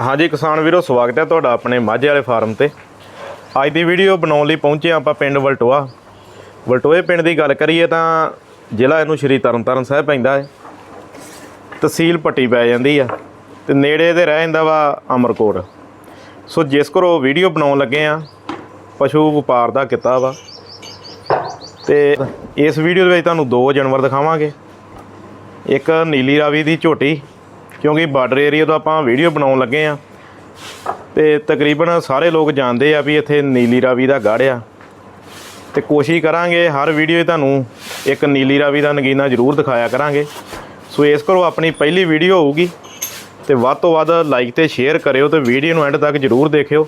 ਹਾਂਜੀ ਕਿਸਾਨ ਵੀਰੋ, ਸਵਾਗਤ ਹੈ ਤੁਹਾਡਾ ਆਪਣੇ ਮਾਝੇ ਵਾਲੇ ਫਾਰਮ ਤੇ। ਅੱਜ ਦੀ ਵੀਡੀਓ ਬਣਾਉਣ ਲਈ ਪਹੁੰਚੇ ਹਾਂ ਆਪਾਂ ਪਿੰਡ ਵਲਟੋਆ। ਵਲਟੋਏ ਪਿੰਡ ਦੀ ਗੱਲ ਕਰੀਏ ਤਾਂ ਜ਼ਿਲ੍ਹਾ ਇਹਨੂੰ ਸ਼੍ਰੀ ਤਰਨਤਾਰਨ ਸਾਹਿਬ ਪੈਂਦਾ ਹੈ। ਤਹਿਸੀਲ ਪੱਟੀ ਪੈ ਜਾਂਦੀ ਆ ਤੇ ਨੇੜੇ ਤੇ ਰਹਿ ਜਾਂਦਾ ਵਾ ਅਮਰਕੋਟ। ਸੋ ਜਿਸ ਕੋਲੋਂ ਵੀਡੀਓ ਬਣਾਉਣ ਲੱਗੇ ਆ ਪਸ਼ੂ ਵਪਾਰ ਦਾ ਕਿੱਤਾ ਵਾ। ਤੇ ਇਸ ਵੀਡੀਓ ਦੇ ਵਿੱਚ ਤੁਹਾਨੂੰ ਦੋ ਜਾਨਵਰ ਦਿਖਾਵਾਂਗੇ। ਇੱਕ ਨੀਲੀ ਰਾਵੀ ਦੀ ਝੋਟੀ ਕਿਉਂਕਿ ਬਾਰਡਰ ਏਰੀਆ ਤੋਂ ਆਪਾਂ ਵੀਡੀਓ ਬਣਾਉਣ ਲੱਗੇ ਆ। ਤੇ ਤਕਰੀਬਨ ਸਾਰੇ ਲੋਕ ਜਾਣਦੇ ਆ ਵੀ ਇੱਥੇ ਨੀਲੀ ਰਾਵੀ ਦਾ ਗੜ੍ਹ ਆ। ਤੇ ਕੋਸ਼ਿਸ਼ ਕਰਾਂਗੇ ਹਰ ਵੀਡੀਓ ਤੁਹਾਨੂੰ ਇੱਕ ਨੀਲੀ ਰਾਵੀ ਦਾ ਨਗੀਨਾ ਜ਼ਰੂਰ ਦਿਖਾਇਆ ਕਰਾਂਗੇ। ਸੋ ਇਸ ਕਰੋ ਆਪਣੀ ਪਹਿਲੀ ਵੀਡੀਓ ਹੋਊਗੀ। ਤੇ ਵੱਧ ਤੋਂ ਵੱਧ ਲਾਈਕ ਤੇ ਸ਼ੇਅਰ ਕਰਿਓ ਤੇ ਵੀਡੀਓ ਨੂੰ ਐਂਡ ਤੱਕ ਜ਼ਰੂਰ ਦੇਖਿਓ।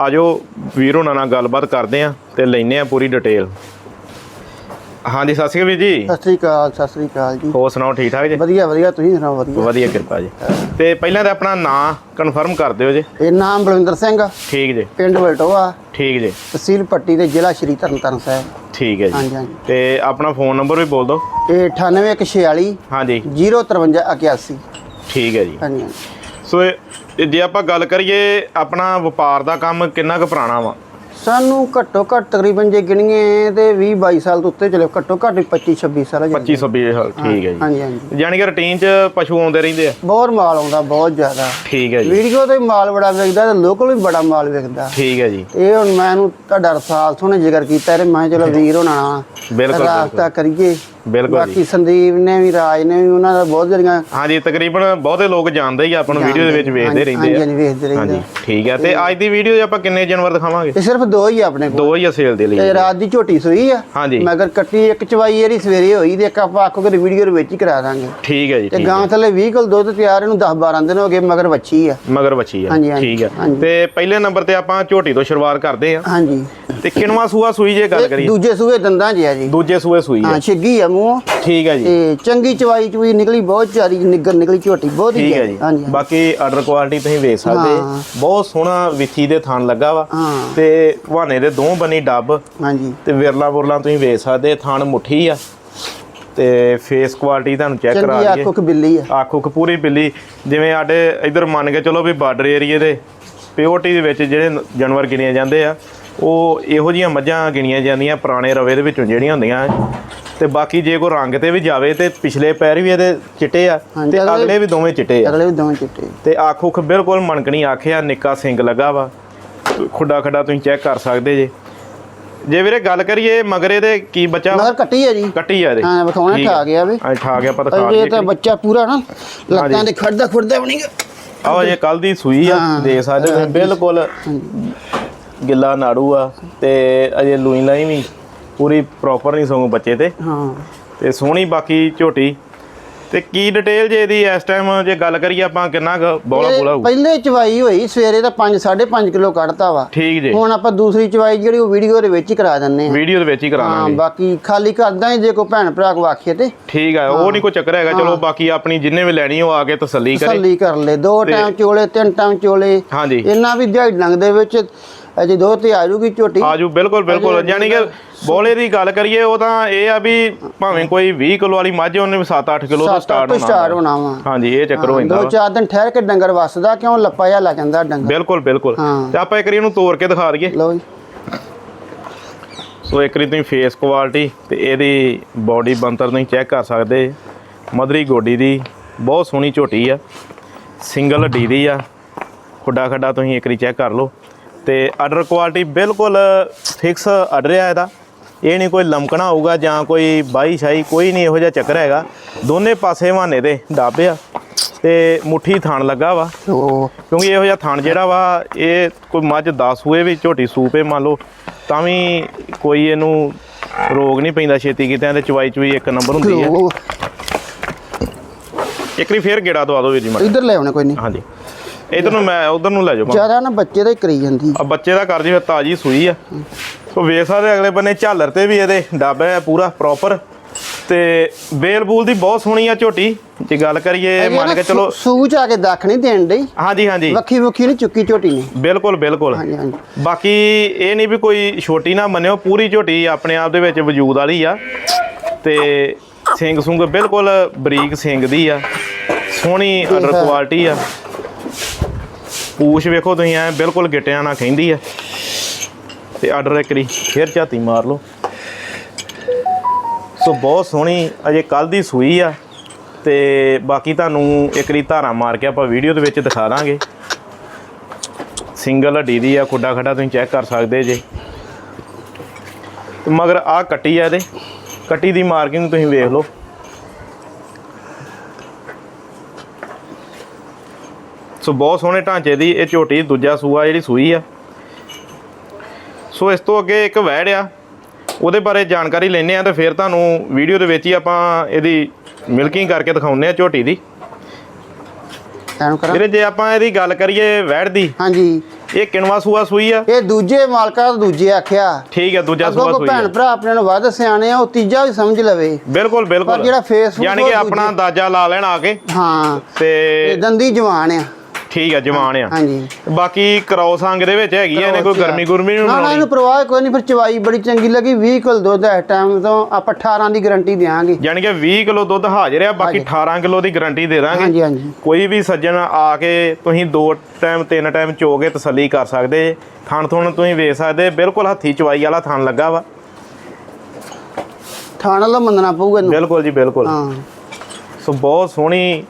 ਆਜੋ ਵੀਰ ਹੋਣਾ ਨਾਲ ਗੱਲਬਾਤ ਕਰਦੇ ਆ ਤੇ ਲੈਨੇ ਆ ਪੂਰੀ ਡਿਟੇਲ ਹਾਂਜੀ ਸਤਿ ਸ਼੍ਰੀ ਅਕਾਲ ਵੀਰ ਜੀ। ਸਤਿ ਸ੍ਰੀ ਅਕਾਲ ਸਤਿ ਸ੍ਰੀ ਅਕਾਲ ਜੀ। ਹੋਰ ਸੁਣਾਓ ਠੀਕ ਠਾਕ ਜੀ? ਵਧੀਆ ਵਧੀਆ ਤੁਸੀਂ ਸੁਣਾਓ ਵਧੀਆ? ਵਧੀਆ ਕਿਰਪਾ ਜੀ। ਤੇ ਪਹਿਲਾਂ ਤਾਂ ਆਪਣਾ ਨਾਂ ਕਨਫਰਮ ਕਰ ਦਿਓ ਜੀ। ਇਹ ਨਾਮ ਬਲਵਿੰਦਰ ਸਿੰਘ ਠੀਕ ਜੀ। ਪਿੰਡ ਵਲਟੋਆ ਠੀਕ ਜੀ। ਤਹਿਸੀਲ ਪੱਟੀ ਤੇ ਜ਼ਿਲ੍ਹਾ ਸ਼੍ਰੀ ਤਰਨਤਾਰਨ ਸਾਹਿਬ। ਠੀਕ ਹੈ ਜੀ। ਹਾਂਜੀ ਹਾਂਜੀ। ਤੇ ਆਪਣਾ ਫੋਨ ਨੰਬਰ ਵੀ ਬੋਲ ਦਿਓ। ਇਹ 98146 ਹਾਂਜੀ। 05381 ਠੀਕ ਹੈ ਜੀ। ਹਾਂਜੀ ਹਾਂਜੀ। ਸੋ ਇਹ- ਜੇ ਆਪਾਂ ਗੱਲ ਕਰੀਏ ਆਪਣਾ ਵਪਾਰ ਦਾ ਕੰਮ ਕਿੰਨਾ ਕੁ ਪੁਰਾਣਾ ਵਾ? ਸਾਨੂੰ ਘੱਟੋ ਘੱਟ ਤਕਰੀਬਨ ਜੇ ਗਿਣੀਏ ਤੇ 20 22 ਸਾਲ ਤੋਂ ਉੱਤੇ ਚਲੇ ਘੱਟੋ ਘੱਟ 25 26 ਸਾਲ ਹੋ ਜਾਂਦੇ। 25 26 ਸਾਲ ਠੀਕ ਹੈ ਜੀ। ਹਾਂਜੀ ਹਾਂਜੀ। ਯਾਨੀ ਕਿ ਰੁਟੀਨ 'ਚ ਪਸ਼ੂ ਆਉਂਦੇ ਰਹਿੰਦੇ ਆ? ਬਹੁਤ ਮਾਲ ਆਉਂਦਾ ਬਹੁਤ ਜ਼ਿਆਦਾ। ਠੀਕ ਹੈ ਜੀ। ਵੀਡੀਓ ਤੇ ਮਾਲ ਬੜਾ ਵਿਕਦਾ ਤੇ ਲੋਕਲ ਵੀ ਬੜਾ ਮਾਲ ਵਿਕਦਾ ਠੀਕ ਹੈ ਜੀ। ਇਹ ਹੁਣ ਮੈਂ ਨੂੰ ਤੁਹਾਡਾ ਰਸਾਲ ਨੇ ਜ਼ਿਕਰ ਕੀਤਾ ਤੇ ਮੈਂ ਚਲੋ ਵੀਰ ਹੋਣਾ ਬਿਲਕੁਲ, ਰਾਸਤਾ ਕਰੀਏ। ਬਿਲਕੁਲ ਬਾਕੀ ਸੰਦੀਪ ਨੇ ਵੀ ਰਾਜ ਨੇ ਵੀ ਉਹਨਾਂ ਦਾ ਬਹੁਤ ਜਿਹੜੀਆਂ ਹਾਂਜੀ ਤਕਰੀਬਨ ਬਹੁਤੇ ਲੋਕ ਜਾਣਦੇ ਹੀ ਆ, ਆਪਾਂ ਨੂੰ ਵੀਡੀਓ ਦੇ ਵਿੱਚ ਵੇਖਦੇ ਹਾਂਜੀ, ਰਹਿੰਦੇ ਹਾਂਜੀ ਆ। ਵੇਖਦੇ ਰਹਿੰਦੇ ਹਾਂਜੀ ਠੀਕ ਹੈ ਤੇ ਅੱਜ ਦੀ ਵੀਡੀਓ 'ਚ ਆਪਾਂ ਕਿੰਨੇ ਜਾਨਵਰ ਦਿਖਾਵਾਂਗੇ? ਇਹ ਸਿਰਫ ਦੋ ਹੀ ਆ ਆਪਣੇ ਕੋਲ। ਦੋ ਹੀ ਆ ਸੇਲ ਦੇ ਲਈ। ਤੇ ਰਾਤ ਦੀ ਝੋਟੀ ਸੋਈ ਆ। ਹਾਂਜੀ। ਮਗਰ ਕੱਟੀ ਇੱਕ ਚਵਾਈ ਇਹਦੀ ਸਵੇਰੇ ਹੋਈ ਤੇ ਇੱਕ ਆਪਾਂ ਆਖੋ ਕਿ ਵੀਡੀਓ ਦੇ ਵਿੱਚ ਹੀ ਕਰਾ ਦਾਂਗੇ। ਠੀਕ ਹੈ ਜੀ ਤੇ ਠੀਕ ਗਾਂ ਥੱਲੇ 20 ਕਿਲੋ ਦੁੱਧ ਤਿਆਰ ਇਹਨੂੰ 10 12 ਦਿਨ ਹੋ ਗਏ ਮਗਰ ਵੱਛੀ ਆ। ਮਗਰ ਬੱਚੀ ਆ। ਹਾਂਜੀ, ਹਾਂਜੀ, ਠੀਕ ਹੈ ਹਾਂਜੀ। ਤੇ ਪਹਿਲੇ ਨੰਬਰ ਤੇ ਆਪਾਂ ਝੋਟੀ ਤੋਂ ਸ਼ੁਰੂਆਤ ਕਰਦੇ ਆ। ਹਾਂਜੀ। ਤੇ ਕਿਣਵਾ ਸੂਆ ਸੂਈ ਜੇ ਗੱਲ ਕਰੀਏ? ਦੂਜੇ ਸੂਏ ਦੰਦਾਂ 'ਚ ਆ ਜੀ। ਦੂਜੇ ਸੂਏ ਸੂਈ ਹਾਂ ਹੈ ਛਿੱਗੀ ਆ ਮੂੰਹ ਠੀਕ ਹੈ ਜੀ। ਤੇ ਚੰਗੀ ਚਵਾਈ ਚੂਈ ਨਿਕਲੀ ਬਹੁਤ ਚਾਰੀ ਨਿੱਗਰ ਨਿਕਲੀ ਝੋਟੀ ਬਹੁਤ ਹੀ ਠੀਕ ਹੈ। ਆ। ਜੀ। ਹਾਂਜੀ ਬਾਕੀ ਆਰਡਰ ਕੁਆਲਿਟੀ ਤੁਸੀਂ ਵੇਖ ਸਕਦੇ। ਹਾਂ। ਬਹੁਤ ਸੋਹਣਾ ਵਿਥੀ ਦੇ ਥਣ ਲੱਗਾ ਵਾ। ਹਾਂ। ਤੇ ਹਵਾਨੇ ਦੇ ਦੋ ਬੰਨੀ ਡੱਬ। ਹਾਂਜੀ। ਤੇ ਵਿਰਲਾ ਬੁਰਲਾ ਤੁਸੀਂ ਵੇਖ ਸਕਦੇ ਥਣ ਮੁੱਠੀ ਆ। ਤੇ ਫੇਸ ਕੁਆਲਿਟੀ ਤੁਹਾਨੂੰ ਚੈੱਕ ਕਰਾ ਚੰਗੀ ਆਖੋ ਕਿ ਬਿੱਲੀ ਆ। ਆਖੋ ਕਪੂਰੀ ਬਿੱਲੀ। ਜਿਵੇਂ ਸਾਡੇ ਇਧਰ ਮੰਨ ਕੇ ਚਲੋ ਵੀ ਬਾਰਡਰ ਏਰੀਏ ਦੇ ਪਿਓਰਟੀ ਦੇ ਵਿੱਚ ਜਿਹੜੇ ਨ- ਜਾਨਵਰ ਗਿਣੇ ਜਾਂਦੇ ਆ ਉਹ ਇਹੋ ਜੀਆਂ ਮੱਝਾਂ ਗਿਣੀਆਂ ਜਾਂਦੀਆਂ ਪੁਰਾਣੇ ਰਵੇ ਦੇ ਵਿੱਚੋਂ ਜਿਹੜੀਆਂ ਹੁੰਦੀਆਂ। ਤੇ ਬਾਕੀ ਜੇ ਕੋਈ ਰੰਗ ਤੇ ਵੀ ਜਾਵੇ ਤੇ ਪਿਛਲੇ ਪੈਰ ਵੀ ਇਹਦੇ ਚਿੱਟੇ ਆ ਤੇ ਅਗਲੇ- ਵੀ ਦੋਵੇਂ ਚਿੱਟੇ ਆ। ਅਗਲੇ ਵੀ ਦੋਵੇਂ ਚਿੱਟੇ। ਤੇ ਆਖੋ ਖ ਬਿਲਕੁਲ ਮਣਕਣੀ ਆਖਿਆ ਨਿੱਕਾ ਸਿੰਗ ਲੱਗਾ ਵਾ। ਖੁੱਡਾ ਖੱਡਾ ਤੁਸੀਂ ਚੈੱਕ ਕਰ ਸਕਦੇ ਜੇ। ਜੇ ਵੀਰੇ ਗੱਲ ਕਰੀਏ ਮਗਰ ਇਹਦੇ ਕੀ ਬੱਚਾ? ਮਗਰ ਕੱਟੀ ਆ ਜੀ। ਕੱਟੀ ਆ ਇਹਦੇ। ਹਾਂ ਵਿਖਾਉਣਾ ਠਾ ਗਿਆ ਵੇ। ਆ ਠਾ ਗਿਆ ਪਤਾ ਖਾ ਇਹ ਤਾਂ ਬੱਚਾ ਪੂਰਾ ਨਾ ਲੱਤਾਂ ਦੇ ਖੜਦਾ ਖੁਰਦਾ ਬਣੀ ਆਹ ਜੇ ਕੱਲ ਦੀ ਸੂਈ ਆ ਹਾਂ। ਦੇ ਸਕਦੇ ਬਿਲਕੁਲ ਗਿੱਲਾ ਨਾੜੂ ਆ ਤੇ ਅਜੇ ਲੂਈ ਲਾਈ ਵੀ ਪੂਰੀ ਪ੍ਰੋਪਰ ਨਹੀਂ ਸੌਂ ਬੱਚੇ ਤੇ। ਹਾਂ। ਤੇ ਸੋਹਣੀ ਬਾਕੀ ਝੋਟੀ। ਤੇ ਕੀ ਡਿਟੇਲ ਜੇ ਇਹਦੀ ਇਸ ਟਾਈਮ ਜੇ ਗੱਲ ਕਰੀਏ ਆਪਾਂ ਕਿੰਨਾ ਬੋਲਾ ਬੋਲਾ ਹੋਊ? ਪਹਿਲੇ ਚਵਾਈ ਹੋਈ ਸਵੇਰੇ ਤਾਂ 5 5.5 ਕਿਲੋ ਕੱਢਤਾ ਵਾ। ਠੀਕ ਜੇ। ਹੁਣ ਆਪਾਂ ਦੂਸਰੀ ਚਵਾਈ ਜਿਹੜੀ ਉਹ ਵੀਡੀਓ ਦੇ ਵਿੱਚ ਹੀ ਕਰਾ ਦਿੰਨੇ ਆ ਵੀਡੀਓ ਦੇ ਵਿੱਚ ਹੀ ਹਾਂ ਕਰਾਵਾਂਗੇ ਬਾਕੀ ਖਾਲੀ ਕਰਦਾ ਜੇ ਕੋਈ ਭੈਣ ਭਰਾ ਕੋ ਆਖੇ ਤੇ। ਠੀਕ ਆ ਉਹ ਨਹੀਂ ਕੋਈ ਚੱਕਰ ਹੈਗਾ ਚਲੋ ਬਾਕੀ ਆਪਣੀ ਜਿੰਨੇ ਵੀ ਲੈਣੀ ਉਹ ਆ ਕੇ ਤਸੱਲੀ ਕਰੇ। ਤਸੱਲੀ ਕਰ ਲੈ। ਦੋ ਟਾਈਮ ਚੋਲੇ ਤਿੰਨ ਟਾਈਮ ਚੋਲੇ। ਹਾਂਜੀ। ਇਹਨਾਂ ਵੀ ਦਿਹਾੜੀ ਲੰਘਦੇ ਵਿੱਚ ਅਜੇ ਦੋ ਤੇ ਆ ਜੂਗੀ ਝੋਟੀ। ਆਜੂ ਬਿਲਕੁਲ ਬਿਲਕੁਲ। ਯਾਨੀ ਕਿ ਬੋਲੇ ਦੀ ਗੱਲ ਕਰੀਏ ਉਹ ਤਾਂ ਇਹ ਆ ਵੀ ਭਾਵੇਂ ਕੋਈ 20 ਕਿਲੋ ਵਾਲੀ ਮੱਝ ਉਹਨੇ ਵੀ 7-8 ਕਿਲੋ ਤੋਂ ਸਟਾਰਟ ਹੋਣਾ ਵਾ। ਹਾਂਜੀ ਇਹ ਚੱਕਰ ਹੋ ਜਾਂਦਾ ਦੋ। ਚਾਰ ਦਿਨ ਠਹਿਰ ਕੇ ਡੰਗਰ ਵਸਦਾ ਕਿਉਂ ਲੱਪਾ ਜਿਹਾ ਲੱਗ ਜਾਂਦਾ ਡੰਗਰ। ਬਿਲਕੁਲ ਬਿਲਕੁਲ। ਤੇ ਆਪਾਂ ਇੱਕ ਵਾਰੀ ਇਹਨੂੰ ਤੋੜ ਕੇ ਦਿਖਾ ਦਈਏ। ਲਓ ਜੀ। ਸੋ ਇੱਕ ਵਾਰੀ ਤੁਸੀਂ ਫੇਸ ਕੁਆਲਿਟੀ ਤੇ ਇਹਦੀ ਬਾਡੀ ਬੰਤਰ ਤੁਸੀਂ ਚੈੱਕ ਕਰ ਸਕਦੇ। ਮਧਰੀ ਗੋਡੀ ਦੀ ਬਹੁਤ ਸੋਹਣੀ ਝੋਟੀ ਆ। ਸਿੰਗਲ ਹੱਡੀ ਦੀ ਆ। ਖੁੱਡਾ ਖੱਡਾ ਤੁਸੀਂ ਇੱਕ ਵਾਰੀ ਚੈੱਕ ਕਰ ਲਓ। ਤੇ ਆਰਡਰ ਕੁਆਲਿਟੀ ਬਿਲਕੁਲ ਫਿਕਸ ਆਰਡਰ ਆ ਇਹਦਾ। ਇਹ ਨਹੀਂ ਕੋਈ ਲਮਕਣਾ ਹੋਊਗਾ ਜਾਂ ਕੋਈ ਬਾਈ ਸ਼ਾਈ ਕੋਈ ਨਹੀਂ ਇਹੋ ਜਿਹਾ ਚੱਕਰ ਹੈਗਾ। ਦੋਨੇ ਪਾਸੇ ਹਵਾਨੇ ਦੇ ਡੱਬ ਆ ਤੇ ਮੁੱਠੀ ਥਣ ਲੱਗਾ ਵਾ। ਕਿਉਂਕਿ ਇਹੋ ਜਿਹਾ ਥਣ ਜਿਹੜਾ ਵਾ ਇਹ ਕੋਈ ਮੱਝ 10 ਸੂਏ ਵੀ ਝੋਟੀ ਸੂਪੇ ਮੰਨ ਲਓ ਤਾਂ ਵੀ ਕੋਈ ਇਹਨੂੰ ਰੋਗ ਨਹੀਂ ਪੈਂਦਾ ਛੇਤੀ ਕਿਤੇ ਤੇ ਚਵਾਈ ਚੁਈ ਇੱਕ ਨੰਬਰ ਹੁੰਦੀ ਹੈ ਇੱਕ ਵਾਰੀ ਫੇਰ ਗੇੜਾ ਦਵਾ ਦਿਓ ਵੀਰ ਜੀ ਮਾੜਾ। ਇੱਧਰ ਲੈ ਆਉਣੇ ਕੋਈ ਨਹੀਂ। ਹਾਂਜੀ। ਇਧਰ ਨੂੰ ਮੈਂ ਉਧਰ ਨੂੰ ਲੈ ਜਾਓ ਜ਼ਿਆਦਾ ਨਾ ਬੱਚੇ ਦਾ ਹੀ ਕਰੀ ਜਾਂਦੀ। ਆ ਬੱਚੇ ਦਾ ਕਰ ਜੀ ਫਿਰ ਤਾਜੀ ਸੂਈ ਆ। ਸੋ ਵੇਖ ਸਕਦੇ ਅਗਲੇ ਬੰਨੇ ਝਾਲਰ ਤੇ ਵੀ ਇਹਦੇ ਡੱਬ ਹੈ ਪੂਰਾ ਪ੍ਰੋਪਰ ਤੇ ਬੇਲ ਬੂਲ ਦੀ ਬਹੁਤ ਸੋਹਣੀ ਆ ਝੋਟੀ। ਜੇ ਗੱਲ ਕਰੀਏ ਮੰਨ ਕੇ ਚਲੋ ਸੂਚ ਆ ਕੇ ਦੱਖ ਨਹੀਂ ਦੇਣ ਡਈ। ਹਾਂਜੀ ਹਾਂਜੀ। ਵੱਖੀ ਮੁੱਖੀ ਨਹੀਂ ਚੁੱਕੀ ਝੋਟੀ ਨੇ। ਬਿਲਕੁਲ ਬਿਲਕੁਲ। ਹਾਂਜੀ ਹਾਂਜੀ। ਬਾਕੀ ਇਹ ਨਹੀਂ ਵੀ ਕੋਈ ਛੋਟੀ ਨਾ ਮੰਨਿਓ ਪੂਰੀ ਝੋਟੀ ਆਪਣੇ ਆਪ ਦੇ ਵਿੱਚ ਵਜੂਦ ਵਾਲੀ ਆ। ਤੇ ਸਿੰਘ ਸੁੰਗ ਬਿਲਕੁਲ ਬਰੀਕ ਸਿੰਘ ਦੀ ਆ। ਸੋਹਣੀ ਅਡਰ। ਕੁਆਲਿਟੀ ਆ। ਪੂਛ ਵੇਖੋ ਤੁਸੀਂ, ਐ ਬਿਲਕੁਲ ਗਿੱਟਿਆਂ ਨਾਲ ਖੈਂਦੀ ਆ ਤੇ ਆਰਡਰ ਇੱਕ ਵਾਰੀ ਫੇਰ ਝਾਤੀ ਮਾਰ ਲਓ। ਸੋ ਬਹੁਤ ਸੋਹਣੀ ਅਜੇ ਕੱਲ ਦੀ ਸੂਈ ਆ, ਤੇ ਬਾਕੀ ਤੁਹਾਨੂੰ ਇੱਕ ਵਾਰੀ ਧਾਰਾ ਮਾਰ ਕੇ ਆਪਾਂ ਵੀਡੀਓ ਦੇ ਵਿੱਚ ਦਿਖਾ ਦਾਂਗੇ। ਸਿੰਗਲ ਹੱਡੀ ਦੀ ਆ, ਖੁੱਡਾ ਖੱਡਾ ਤੁਸੀਂ ਚੈੱਕ ਕਰ ਸਕਦੇ ਜੇ। ਮਗਰ ਆ ਕੱਟੀ ਆ ਇਹਦੇ। ਕੱਟੀ ਦੀ ਮਾਰਕਿੰਗ ਤੁਸੀਂ ਵੇਖ ਲਓ। ਸੋ ਬਹੁਤ ਸੋਹਣੇ ਢਾਂਚੇ ਦੀ ਇਹ ਝੋਟੀ ਦੂਜਾ ਸੂਆ ਜਿਹੜੀ ਸੂਈ ਆ। ਸੋ ਇਸ ਤੋਂ ਅੱਗੇ ਇੱਕ ਵੈੜ ਆ ਉਹਦੇ ਬਾਰੇ ਜਾਣਕਾਰੀ ਲੈਣੇ ਆ ਤੇ ਫਿਰ ਤੁਹਾਨੂੰ ਵੀਡੀਓ ਦੇ ਵਿੱਚ ਹੀ ਆਪਾਂ ਇਹਦੀ ਮਿਲਕਿੰਗ ਕਰਕੇ ਦਿਖਾਉਂਦੇ ਆ ਝੋਟੀ ਦੀ। ਵੀਰੇ ਜੇ ਆਪਾਂ ਇਹਦੀ ਗੱਲ ਕਰੀਏ ਵੈੜ ਦੀ ਹਾਂਜੀ। ਇਹ ਕਿਣਵਾ ਸੂਆ ਸੂਈ ਆ? ਇਹ ਦੂਜੇ ਮਾਲਕਾਂ ਦਾ ਦੂਜੇ ਆਖਿਆ। ਠੀਕ ਹੈ ਦੂਜਾ ਸੂਆ ਸੂਈ ਭੈਣ ਭਰਾ ਆਪਣੇ ਨੂੰ ਵੱਧ ਸਿਆਣੇ ਆ ਉਹ ਤੀਜਾ ਵੀ ਸਮਝ ਲਵੇ। ਬਿਲਕੁਲ ਬਿਲਕੁਲ। ਪਰ ਜਿਹੜਾ Facebook ਯਾਨੀ ਕਿ ਆਪਣਾ ਦੂਜੇ- ਅੰਦਾਜ਼ਾ ਲਾ ਲੈਣ ਆ ਕੇ। ਹਾਂ ਇਹ ਤੇ ਦੰਦੀ ਜਵਾਨ ਆ। ਠੀਕ ਆ ਜਵਾਨ ਆ। ਹਾਂਜੀ। ਬਾਕੀ ਕ੍ਰੋਸ ਅੰਗ ਦੇ ਵਿੱਚ ਹੈਗੀ ਆ ਇਹਨੇ ਕੋਈ ਗਰਮੀ ਗੁਰਮੀ ਨਹੀਂ ਨਾ ਨਾ ਇਹਨੂੰ ਪ੍ਰਵਾਹ ਕੋਈ ਨਹੀਂ ਫਿਰ ਚਵਾਈ ਬੜੀ ਚੰਗੀ ਲੱਗੀ 20 ਕਿਲੋ ਦੁੱਧ ਟਾਈਮ ਤੋਂ ਆਪਾਂ 18 ਦੀ ਗਾਰੰਟੀ ਦੇਵਾਂਗੇ ਯਾਨੀ ਕਿ 20 ਕਿਲੋ ਦੁੱਧ ਹਾਜ਼ਰ ਆ ਬਾਕੀ 18 ਕਿਲੋ ਦੀ ਗਾਰੰਟੀ ਦੇ ਦਾਂਗੇ। ਹਾਂਜੀ ਹਾਂਜੀ। ਕੋਈ ਵੀ ਸੱਜਣ ਆ ਕੇ ਤੁਸੀਂ ਦੋ ਟਾਈਮ ਤਿੰਨ ਟਾਈਮ ਚੋ ਕੇ ਤਸੱਲੀ ਕਰ ਸਕਦੇ। ਥਣ ਥੁਣ ਤੁਸੀਂ ਵੇਖ ਸਕਦੇ ਬਿਲਕੁਲ ਹੱਥੀ ਚਵਾਈ ਵਾਲਾ ਥਣ ਲੱਗਾ ਵਾ। ਥਾਣਾ ਲੋ ਮੰਨਣਾ ਪਊਗਾ ਇਹਨੂੰ। ਬਿਲਕੁਲ ਜੀ ਬਿਲਕੁਲ। ਹਾਂ। ਸੋ ਬਹੁਤ ਸੋਹਣੀ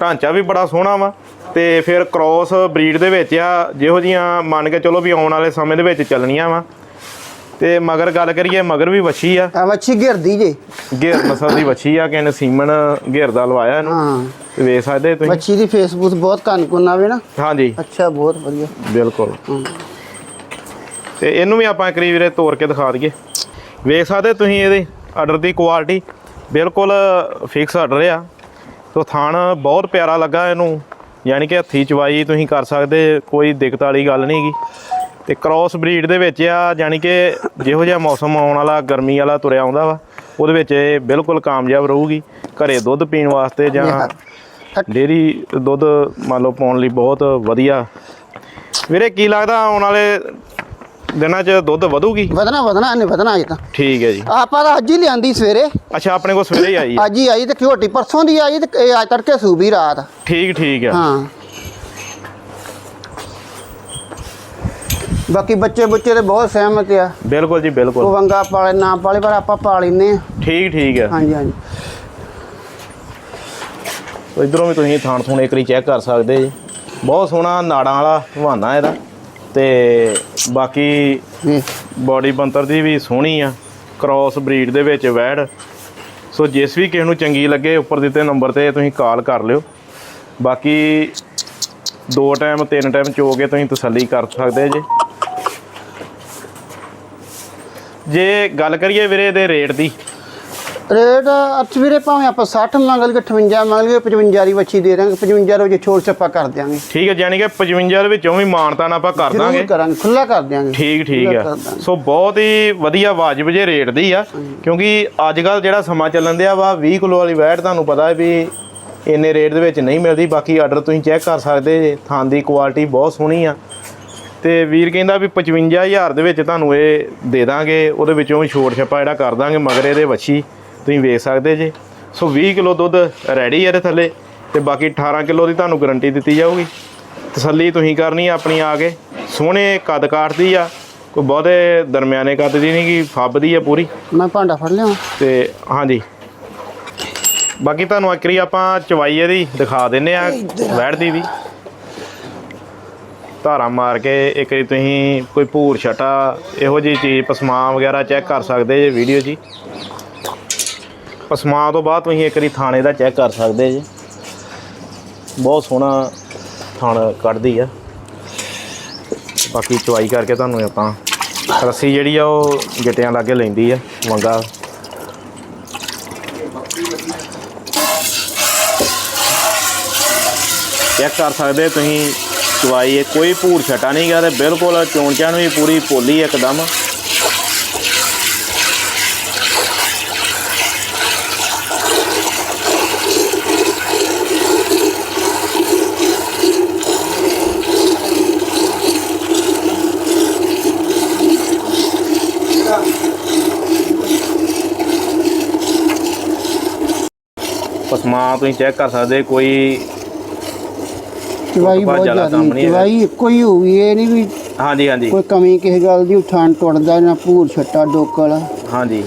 ਢਾਂਚਾ ਵੀ ਬੜਾ ਸੋਹਣਾ ਵਾ। ਤੇ ਫਿਰ ਕ੍ਰੋਸ ਬਰੀਡ ਦੇ ਵਿੱਚ ਆ ਜਿਹੋ ਜੀਆਂ ਮੰਨ ਕੇ ਚਲੋ ਵੀ ਆਉਣ ਵਾਲੇ ਸਮੇਂ ਦੇ ਵਿੱਚ ਚੱਲਣੀਆਂ ਵਾ। ਤੇ ਮਗਰ ਗੱਲ ਕਰੀਏ ਮਗਰ ਵੀ ਵੱਛੀ ਆ। ਆ ਮੱਛੀ ਘਿਰਦੀ ਜੇ। ਘੇਰ ਨਸਲ ਦੀ ਵੱਛੀ ਆ ਕਿਸੇ ਨੇ ਸੀਮਨ ਘੇਰ ਦਾ ਲਵਾਇਆ ਇਹਨੂੰ। ਹਾਂ। ਤੇ ਵੇਖ ਸਕਦੇ ਤੁਸੀਂ? ਮੱਛੀ ਦੀ ਫੇਸਬੁੱਕ ਬਹੁਤ ਕਨਕੁਨ ਆਵੇ ਨਾ। ਹਾਂਜੀ। ਅੱਛਾ ਬਹੁਤ ਵਧੀਆ। ਬਿਲਕੁਲ। ਤੇ ਇਹਨੂੰ ਵੀ ਆਪਾਂ ਇੱਕ ਵਾਰੀ ਤੋੜ ਕੇ ਦਿਖਾ ਦਈਏ। ਵੇਖ ਸਕਦੇ ਤੁਸੀਂ ਇਹਦੇ ਆਰਡਰ ਦੀ ਕੁਆਲਿਟੀ ਬਿਲਕੁਲ ਫਿਕਸ ਆਰਡਰ ਆ। ਸੋ ਥਾਣ ਬਹੁਤ ਪਿਆਰਾ ਲੱਗਾ ਇਹਨੂੰ। ਯਾਨੀ ਕਿ ਹੱਥੀ ਚਵਾਈ ਤੁਸੀਂ ਕਰ ਸਕਦੇ ਕੋਈ ਦਿੱਕਤ ਵਾਲੀ ਗੱਲ ਨਹੀਂ ਹੈਗੀ। ਤੇ ਕ੍ਰਾਸ ਬਰੀਡ ਦੇ ਵਿੱਚ ਆ ਯਾਨੀ ਕਿ ਜਿਹੋ ਜਿਹਾ ਮੌਸਮ ਆਉਣ ਵਾਲਾ ਗਰਮੀ ਵਾਲਾ ਤੁਰਿਆ ਆਉਂਦਾ ਵਾ ਉਹਦੇ ਵਿੱਚ ਇਹ ਬਿਲਕੁਲ ਕਾਮਯਾਬ ਰਹੂਗੀ। ਘਰੇ ਦੁੱਧ ਪੀਣ ਵਾਸਤੇ ਜਾਂ ਡੇਰੀ ਦੁੱਧ ਮੰਨ ਲਓ ਪਾਉਣ ਲਈ ਬਹੁਤ ਵਧੀਆ। ਵੀਰੇ ਕੀ ਲੱਗਦਾ ਆਉਣ ਵਾਲੇ ਦਿਨਾਂ 'ਚ ਦੁੱਧ ਵਧੂਗੀ? ਵਧਣਾ ਵਧਣਾ ਇਹਨੇ ਵਧਣਾ ਅਜੇ ਤਾਂ। ਠੀਕ ਹੈ ਜੀ। ਆਪਾਂ ਤਾਂ ਅੱਜ ਹੀ ਲਿਆਂਦੀ ਸਵੇਰੇ। ਅੱਛਾ ਆਪਣੇ ਕੋਲ ਸਵੇਰੇ ਹੀ ਆਈ ਹੈ। ਅੱਜ ਹੀ ਆਈ ਤੇ ਝੋਟੀ ਪਰਸੋਂ ਦੀ ਆਈ ਤੇ ਇਹ ਅੱਜ ਤੜਕੇ ਸੂਬੀ ਰਾਤ। ਠੀਕ ਠੀਕ ਹੈ। ਹਾਂ। ਬਾਕੀ ਬੱਚੇ ਬੱਚੇ ਤੇ ਬਹੁਤ ਸਹਿਮਤ ਆ। ਬਿਲਕੁਲ ਜੀ ਉਹ ਬਿਲਕੁਲ ਵੰਗਾ ਪਾਲੇ ਨਾ ਪਾਲੇ ਪਰ ਆਪਾਂ ਪਾ ਲੈਨੇ ਆ। ਠੀਕ ਠੀਕ ਹੈ। ਹਾਂਜੀ ਹਾਂਜੀ। ਇਧਰੋਂ ਵੀ ਤੁਸੀਂ ਥਾਣ ਥੂਣ ਇੱਕ ਵਾਰੀ ਚੈੱਕ ਕਰ ਸਕਦੇ ਜੀ। ਬਹੁਤ ਸੋਹਣਾ ਨਾੜਾਂ ਵਾਲਾ ਹਵਾਨਾ ਇਹਦਾ। ਤੇ ਬਾਕੀ ਬਾਡੀ ਬੰਤਰ ਦੀ ਵੀ ਸੋਹਣੀ ਆ ਕ੍ਰਾਸ ਬਰੀਡ ਦੇ ਵਿੱਚ ਵੈੜ। ਸੋ ਜਿਸ ਵੀ ਕਿਸੇ ਨੂੰ ਚੰਗੀ ਲੱਗੇ ਉੱਪਰ ਦਿੱਤੇ ਨੰਬਰ ਤੇ ਤੁਸੀਂ ਕਾਲ ਕਰ ਲਿਓ। ਬਾਕੀ ਦੋ ਟਾਈਮ ਤਿੰਨ ਟਾਈਮ ਚੋ ਕੇ ਤੁਸੀਂ ਤਸੱਲੀ ਕਰ ਸਕਦੇ ਜੇ। ਜੇ ਗੱਲ ਕਰੀਏ ਵੀਰੇ ਇਹਦੇ ਰੇਟ ਦੀ ਰੇਟ ਅੱਠ ਵੀਰੇ ਭਾਵੇਂ ਆਪਾਂ 60 ਮੰਗ ਲਈਏ 58 ਮੰਗ ਲਈਏ 55 ਦੀ ਵੱਛੀ ਦੇ ਦਾਂਗੇ 55 ਦੇ ਵਿੱਚ ਛੋੜ ਛੱਪਾ ਕਰ ਦਿਆਂਗੇ। ਠੀਕ ਹੈ ਯਾਨੀ ਕਿ 55 ਦੇ ਵਿੱਚੋਂ ਵੀ ਮਾਨਤਾਨ ਆਪਾਂ ਕਰ ਦਾਂਗੇ। ਕਰਾਂਗੇ ਖੁੱਲਾ ਕਰ ਦਿਆਂਗੇ। ਠੀਕ ਠੀਕ ਆ। ਸੋ ਬਹੁਤ ਹੀ ਵਧੀਆ ਵਾਜਬ ਜੇ ਰੇਟ ਦੀ ਆ ਕਿਉਂਕਿ ਅੱਜ ਕੱਲ ਜਿਹੜਾ ਸਮਾਂ ਚੱਲਣ ਦਿਆ ਵਾ 20 ਕਿਲੋ ਵਾਲੀ ਵੈਟ ਤੁਹਾਨੂੰ ਪਤਾ ਹੈ ਵੀ ਇੰਨੇ ਰੇਟ ਦੇ ਵਿੱਚ ਨਹੀਂ ਮਿਲਦੀ ਬਾਕੀ ਆਰਡਰ ਤੁਸੀਂ ਚੈੱਕ ਕਰ ਸਕਦੇ ਜੇ ਥਾਂ ਦੀ ਕੁਆਲਿਟੀ ਬਹੁਤ ਸੋਹਣੀ ਆ। ਤੇ ਵੀਰ ਕਹਿੰਦਾ ਵੀ 55000 ਦੇ ਵਿੱਚ ਤੁਹਾਨੂੰ ਇਹ ਦੇ ਦਾਂਗੇ ਉਹਦੇ ਵਿੱਚੋਂ ਛੋਟ ਛੱਪਾ ਜਿਹੜਾ ਕਰ ਦਾਂਗੇ ਮਗਰ ਇਹਦੇ ਵੱਛੀ। ਤੁਸੀਂ ਵੇਖ ਸਕਦੇ ਜੇ। ਸੋ 20 ਕਿਲੋ ਦੁੱਧ ਰੈਡੀ ਹੈ ਇਹਦੇ ਥੱਲੇ ਤੇ ਬਾਕੀ 18 ਕਿਲੋ ਦੀ ਤੁਹਾਨੂੰ ਗਾਰੰਟੀ ਦਿੱਤੀ ਜਾਊਗੀ। ਤਸੱਲੀ ਤੁਸੀਂ ਕਰਨੀ ਆ ਆਪਣੀ ਆ ਕੇ। ਸੋਹਣੇ ਕੱਦ ਕਾਠ ਦੀ ਆ ਕੋਈ ਬਹੁਤੇ ਦਰਮਿਆਨੇ ਕੱਦ ਦੀ ਨਹੀਂ ਕਿ ਫੱਬਦੀ ਆ ਪੂਰੀ। ਮੈਂ ਭਾਂਡਾ ਫੜ ਲਿਆ ਤੇ ਹਾਂਜੀ। ਬਾਕੀ ਤੁਹਾਨੂੰ ਵਾਰੀ ਆਪਾਂ ਚਵਾਈ ਇਹਦੀ ਦਿਖਾ ਦਿੰਨੇ ਆ ਵੈੜ ਦੀ। ਵੀ ਧਾਰਾ ਮਾਰ ਕੇ ਇੱਕ ਵਾਰੀ ਤੁਸੀਂ ਕੋਈ ਭੂਰ ਛਟਾ ਇਹੋ ਜਿਹੀ ਚੀਜ਼ ਪਸਮਾ ਵਗੈਰਾ ਚੈੱਕ ਕਰ ਸਕਦੇ ਜੇ ਵੀਡੀਓ ਹੀ। ਪਸਮਾ ਤੋਂ ਬਾਅਦ ਤੁਸੀਂ ਇੱਕ ਵਾਰੀ ਥਾਣੇ ਦਾ ਚੈੱਕ ਕਰ ਸਕਦੇ ਜੀ। ਬਹੁਤ ਸੋਹਣਾ ਥਾਣ ਕੱਢਦੀ ਆ। ਬਾਕੀ ਚਵਾਈ ਕਰਕੇ ਤੁਹਾਨੂੰ ਆਪਾਂ ਰੱਸੀ ਜਿਹੜੀ ਆ ਉਹ ਗਿੱਟਿਆਂ ਲਾਗੇ ਲੈਂਦੀ ਆ, ਵੰਗਾ। ਚੈੱਕ ਕਰ ਸਕਦੇ ਤੁਸੀਂ ਚਵਾਈ ਇਹ ਕੋਈ ਭੂਰ ਛਟਾ ਨਹੀਂ ਗਾ ਤੇ ਬਿਲਕੁਲ ਚੋਣ ਚਾਣ ਵੀ ਪੂਰੀ ਪੋਲੀ ਇੱਕਦਮ। ਪਸਮਾ ਤੁਸੀਂ ਚੈੱਕ ਕਰ ਸਕਦੇ ਕੋਈ ਚਵਾਈ ਬਹੁਤ ਜ਼ਿਆਦਾ ਨਹੀਂ। ਚਵਾਈ ਇੱਕੋ ਹੀ ਹੋਊਗੀ ਇਹ ਨਹੀਂ ਵੀ ਹਾਂਜੀ ਹਾਂਜੀ। ਕੋਈ ਕਮੀ ਕਿਸੇ ਗੱਲ ਦੀ ਉਠਾਣ ਟੁੱਟਦਾ ਨਾ ਭੂਰ ਛੱਟਾ ਡੋਕਲ ਹਾਂਜੀ।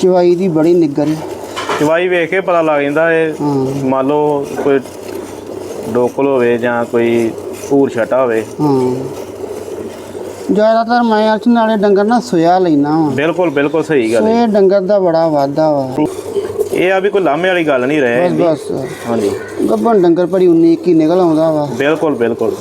ਚਵਾਈ ਦੀ ਬੜੀ ਨਿੱਗਰ ਹੈ। ਚਵਾਈ ਵੇਖ ਕੇ ਪਤਾ ਲੱਗ ਜਾਂਦਾ ਇਹ ਮੰਨ ਲਓ ਕੋਈ ਡੋਕਲ ਹੋਵੇ ਜਾਂ ਕੋਈ ਭੂਰ ਛਟਾ ਹੋਵੇ। ਹਾਂ। ਜ਼ਿਆਦਾਤਰ ਮੈਂ ਅਰਚ ਨਾਲੇ ਡੰਗਰ ਨਾ ਸੋਇਆ ਲੈਣਾ ਵਾ। ਬਿਲਕੁਲ ਬਿਲਕੁਲ ਸਹੀ ਗੱਲ ਹੈ। ਸੋਏ ਡੰਗਰ ਦਾ ਬੜਾ ਵਾਧਾ ਵਾ। ਇਹ ਆ ਵੀ ਕੋਈ ਲਾਮੇ ਵਾਲੀ ਗੱਲ ਨਹੀਂ ਰਹੇ ਬਸ ਬਸ। ਹਾਂਜੀ। ਗੱਭਣ ਡੰਗਰ ਭੜੀ 19 21 ਨਿਕਲ ਆਉਂਦਾ ਵਾ। ਬਿਲਕੁਲ ਬਿਲਕੁਲ।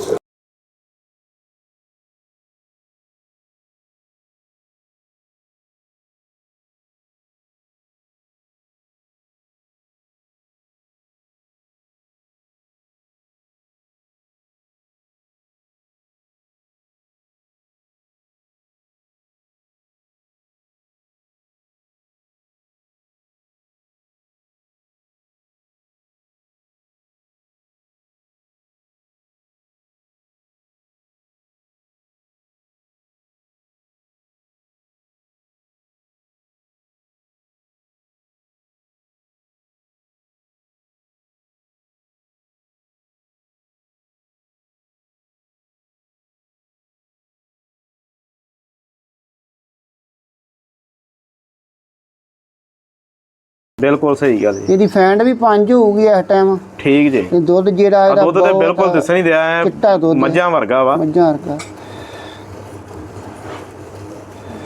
ਬਿਲਕੁਲ ਸਹੀ ਗੱਲ ਜੀ। ਇਹਦੀ ਫੈਂਡ ਵੀ ਪੰਜ ਹੋਊਗੀ ਇਸ ਟਾਈਮ। ਠੀਕ ਜੀ। ਤੇ ਦੁੱਧ ਜਿਹੜਾ ਇਹਦਾ ਦੁੱਧ ਤੇ ਬਿਲਕੁਲ ਦਿਸ ਨਹੀਂ ਦਿਆ ਹੈ। ਚਿੱਟਾ ਦੁੱਧ। ਮੱਝਾਂ ਵਰਗਾ ਵਾ। ਮੱਝਾਂ ਵਰਗਾ।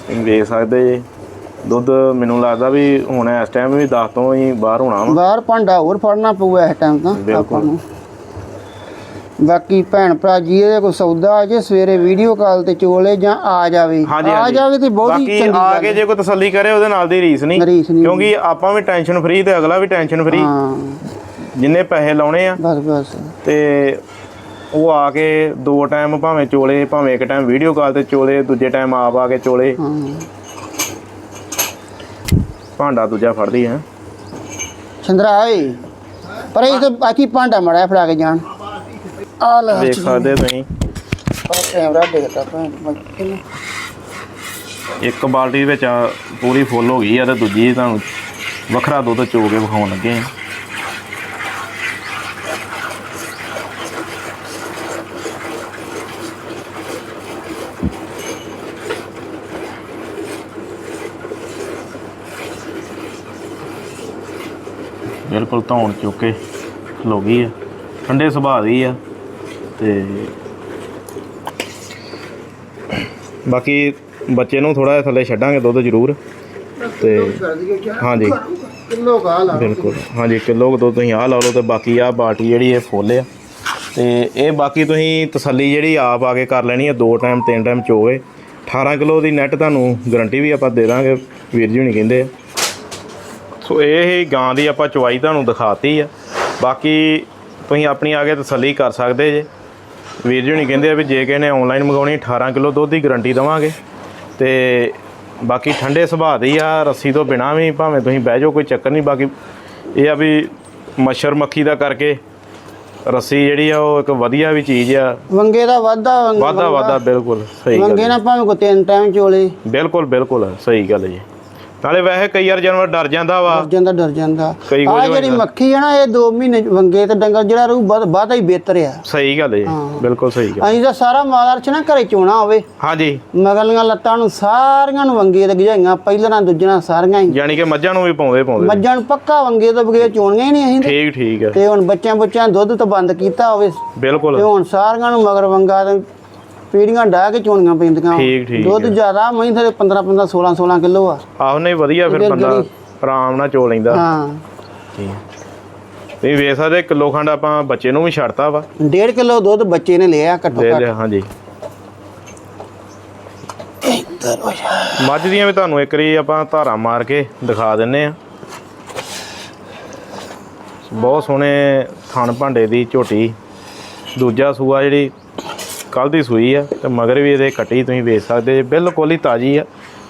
ਤੁਸੀਂ ਵੇਖ ਸਕਦੇ ਜੀ। ਦੁੱਧ ਮੈਨੂੰ ਲੱਗਦਾ ਵੀ ਹੁਣ ਇਸ ਟਾਈਮ ਵੀ 10 ਤੋਂ ਹੀ ਬਾਹਰ ਹੋਣਾ ਵਾ। ਬਾਹਰ ਭਾਂਡਾ ਹੋਰ ਫੜਨਾ ਪਊ ਇਸ ਟਾਈਮ ਤਾਂ ਬਿਲਕੁਲ। ਆਪਾਂ ਨੂੰ। ਬਾਕੀ ਭੈਣ ਭਰਾ ਜੀ ਇਹਦੇ ਕੋਈ ਸੌਦਾ ਆ ਜੇ ਸਵੇਰੇ ਵੀਡੀਓ ਕਾਲ ਤੇ ਚੋਲੇ ਜਾਂ ਆ ਜਾਵੇ। ਹਾਂਜੀ ਆ ਹਾਂਜੀ। ਜਾਵੇ ਤੇ ਬਹੁਤ ਹੀ ਬਾਕੀ ਚੰਗੀ ਆ ਗੱਲ ਕੇ ਹੈ। ਜੇ ਕੋਈ ਤਸੱਲੀ ਕਰੇ ਉਹਦੇ ਨਾਲ ਦੀ ਰੀਸ ਨਹੀਂ। ਰੀਸ ਨਹੀਂ। ਕਿਉਂਕਿ ਆਪਾਂ ਵੀ ਟੈਨਸ਼ਨ ਫਰੀ ਤੇ ਅਗਲਾ ਵੀ ਟੈਨਸ਼ਨ ਫਰੀ ਹਾਂ। ਜਿੰਨੇ ਪੈਸੇ ਲਾਉਣੇ ਆ। ਬਸ ਬਸ। ਤੇ ਉਹ ਆ ਕੇ ਦੋ ਟਾਈਮ ਭਾਵੇਂ ਚੋਲੇ ਭਾਵੇਂ ਇੱਕ ਟਾਈਮ ਵੀਡੀਓ ਕਾਲ ਤੇ ਚੋਲੇ ਦੂਜੇ ਟਾਈਮ ਆਪ ਆ ਕੇ ਚੋਲੇ। ਹਾਂ। ਭਾਂਡਾ ਦੂਜਾ ਫੜਦੀ ਹੈ। ਚੰਦਰਾ ਓਏ। ਪਰ ਇਹ ਤਾਂ ਬਾਕੀ ਭਾਂਡਾ ਮੜਾ ਫੜਾ ਕੇ ਜਾਣ। ਆ ਲੈ ਦੇਖ ਸਕਦੇ ਤੁਸੀਂ। ਕੈਮਰਾ ਦੇਖਦਾ ਭੈਣ ਮੱਕੀ ਇੱਕ ਬਾਲਟੀ ਵਿੱਚ ਆ ਪੂਰੀ ਫੁੱਲ ਹੋ ਗਈ ਆ ਤੇ ਦੂਜੀ ਤੁਹਾਨੂੰ ਵੱਖਰਾ ਦੁੱਧ ਚੋ ਕੇ ਵਿਖਾਉਣ ਲੱਗੇ ਆ। ਬਿਲਕੁਲ ਧੌਣ ਚੁੱਕ ਖਲੋ ਗਈ ਆ। ਠੰਡੇ ਸੁਭਾਅ ਦੀ ਆ। ਤੇ ਬਾਕੀ ਬੱਚੇ ਨੂੰ ਥੋੜਾ ਜਿਹਾ ਥੱਲੇ ਛੱਡਾਂਗੇ ਦੁੱਧ ਜ਼ਰੂਰ ਤੇ ਹਾਂਜੀ। ਕਿਲੋ ਗਾ ਲਾ ਬਿਲਕੁਲ। ਹਾਂਜੀ ਕਿਲੋ ਦੁੱਧ ਤੁਸੀਂ ਆਹ ਲਾ ਲਓ ਤੇ ਬਾਕੀ ਆਹ ਬਾਟੀ ਜਿਹੜੀ ਇਹ ਫੁੱਲ ਆ। ਤੇ ਇਹ ਬਾਕੀ ਤੁਸੀਂ ਤਸੱਲੀ ਜਿਹੜੀ ਆਪ ਆ ਕੇ ਕਰ ਲੈਣੀ ਹੈ ਦੋ ਟਾਈਮ ਤਿੰਨ ਟਾਈਮ ਚੋਵੇ। 18 ਕਿਲੋ ਦੀ ਨੈਟ ਤੁਹਾਨੂੰ ਗਾਰੰਟੀ ਵੀ ਆਪਾਂ ਦੇ ਦਾਂਗੇ ਵੀਰ ਜੀ ਹੁਣੀ ਕਹਿੰਦੇ ਆ। ਸੋ ਇਹ ਹੀ ਗਾਂ ਦੀ ਆਪਾਂ ਚਵਾਈ ਤੁਹਾਨੂੰ ਦਿਖਾਤੀ ਆ। ਬਾਕੀ ਤੁਸੀਂ ਆਪਣੀ ਆ ਕੇ ਤਸੱਲੀ ਕਰ ਸਕਦੇ ਜੇ। ਵੀਰ ਜੀ ਹੁਣੀ ਕਹਿੰਦੇ ਆ ਵੀ ਜੇ ਕਿਸੇ ਨੇ ਆਨਲਾਈਨ ਮੰਗਾਉਣੀ 18 ਕਿਲੋ ਦੁੱਧ ਦੀ ਗਾਰੰਟੀ ਦਵਾਂਗੇ। ਤੇ ਬਾਕੀ ਠੰਡੇ ਸੁਭਾਅ ਦੀ ਆ ਰੱਸੀ ਤੋਂ ਬਿਨਾ ਵੀ ਭਾਵੇਂ ਤੁਸੀਂ ਬਹਿ ਜਾਓ ਕੋਈ ਚੱਕਰ ਨਹੀਂ। ਬਾਕੀ ਇਹ ਆ ਵੀ ਮੱਛਰ ਮੱਖੀ ਦਾ ਕਰਕੇ ਰੱਸੀ ਜਿਹੜੀ ਆ ਉਹ ਇੱਕ ਵਧੀਆ ਵੀ ਚੀਜ਼ ਆ। ਵੰਗੇ ਦਾ ਵਾਧਾ ਵੰਗ- ਵਾਧਾ ਵਾਧਾ ਬਿਲਕੁਲ ਸਹੀ ਗੱਲ ਵੰਗੇ ਨਾ ਭਾਵੇਂ ਕੋ ਤਿੰਨ ਟਾਈਮ ਚੋਲੇ। ਬਿਲਕੁਲ ਬਿਲਕੁਲ ਸਹੀ ਗੱਲ ਜੀ। ਨਾਲੇ ਵੈਸੇ ਕਈ ਵਾਰ ਜਾਨਵਰ ਡਰ ਜਾਂਦਾ ਵਾ। ਡਰ ਜਾਂਦਾ ਡਰ ਜਾਂਦਾ। ਕਈ ਆ ਜਿਹੜੀ। ਮੱਖੀ ਹੈ ਨਾ ਇਹ 2 ਮਹੀਨੇ ਵੰਗੇ ਤੇ ਡੰਗਰ ਜਿਹੜਾ ਬਾਦ ਬਾਦਾ ਹੀ ਬਿਹਤਰ ਆ। ਸਹੀ ਗੱਲ ਹਾਂ। ਬਿਲਕੁਲ ਸਹੀ ਗੱਲ। ਅਸੀਂ ਤਾਂ ਸਾਰਾ ਮਾਲਰ ਚ ਨਾ ਘਰੇ ਚੋਣਾ ਹੋਵੇ। ਹਾਂਜੀ। ਮਗਲੀਆਂ ਲੱਤਾਂ ਨੂੰ ਸਾਰੀਆਂ ਨੂੰ ਵੰਗੇ ਤੇ ਗਜਾਈਆਂ ਪਹਿਲਾਂ ਦੂਜੀਆਂ ਸਾਰੀਆਂ ਹੀ। ਯਾਨੀ ਕਿ ਮੱਝਾਂ ਨੂੰ ਵੀ ਪਾਉਂਦੇ ਪਾਉਂਦੇ ਮੱਝਾਂ ਨੂੰ ਪੱਕਾ ਵੰਗੇ ਤੋਂ ਬਗੈਰ ਚੋਣੀਆਂ ਹੀ ਨਹੀਂ ਅਸੀਂ ਤੇ। ਠੀਕ ਠੀਕ ਹੈ ਤੇ ਹੁਣ ਬੱਚਿਆਂ ਬੱਚਿਆਂ ਦੁੱਧ ਤੋਂ ਬੰਦ ਕੀਤਾ ਹੋਵੇ। ਤੇ ਬਿਲਕੁਲ ਹੁਣ ਸਾਰੀਆਂ ਨੂੰ ਮਗਰ ਵੰਗਾ ਤੇ ਪੀੜੀਆਂ ਡਾਹ ਕੇ ਚੋਣੀਆਂ ਪੈਂਦੀਆਂ ਠੀਕ, ਠੀਕ ਦੁੱਧ। ਜ਼ਿਆਦਾ ਮੈਂ ਤੇ 15 15 16 16 ਕਿਲੋ ਆ। ਆਹੋ ਨਹੀਂ ਵਧੀਆ ਫਿਰ ਫਿਰ ਬੰਦਾ ਆਰਾਮ ਨਾਲ ਚੋ ਲੈਂਦਾ। ਹਾਂ। ਤੁਸੀਂ ਵੇਖ ਸਕਦੇ ਕਿਲੋ ਖੰਡ ਆਪਾਂ ਬੱਚੇ ਨੂੰ ਵੀ ਛੱਡਤਾ ਵਾ। 1.5 ਕਿਲੋ ਦੁੱਧ ਬੱਚੇ ਨੇ ਲਿਆ ਘੱਟੋ ਦੇ ਘੱਟ। ਲਿਆ ਹਾਂਜੀ। ਮੱਝ ਦੀਆਂ ਵੀ ਤੁਹਾਨੂੰ ਇੱਕ ਵਾਰੀ ਆਪਾਂ ਧਾਰਾ ਮਾਰ ਕੇ ਦਿਖਾ ਦਿੰਨੇ ਆ। ਬਹੁਤ ਸੋਹਣੇ ਥਣ ਭਾਂਡੇ ਦੀ ਝੋਟੀ। ਦੂਜਾ ਸੂਆ ਜਿਹੜੀ ਕੱਲ ਦੀ ਸੂਈ ਆ ਤੇ ਮਗਰ ਵੀ ਇਹਦੇ ਕੱਟੀ ਤੁਸੀਂ ਵੇਖ ਸਕਦੇ ਜੇ। ਬਿਲਕੁਲ ਹੀ ਤਾਜੀ ਆ।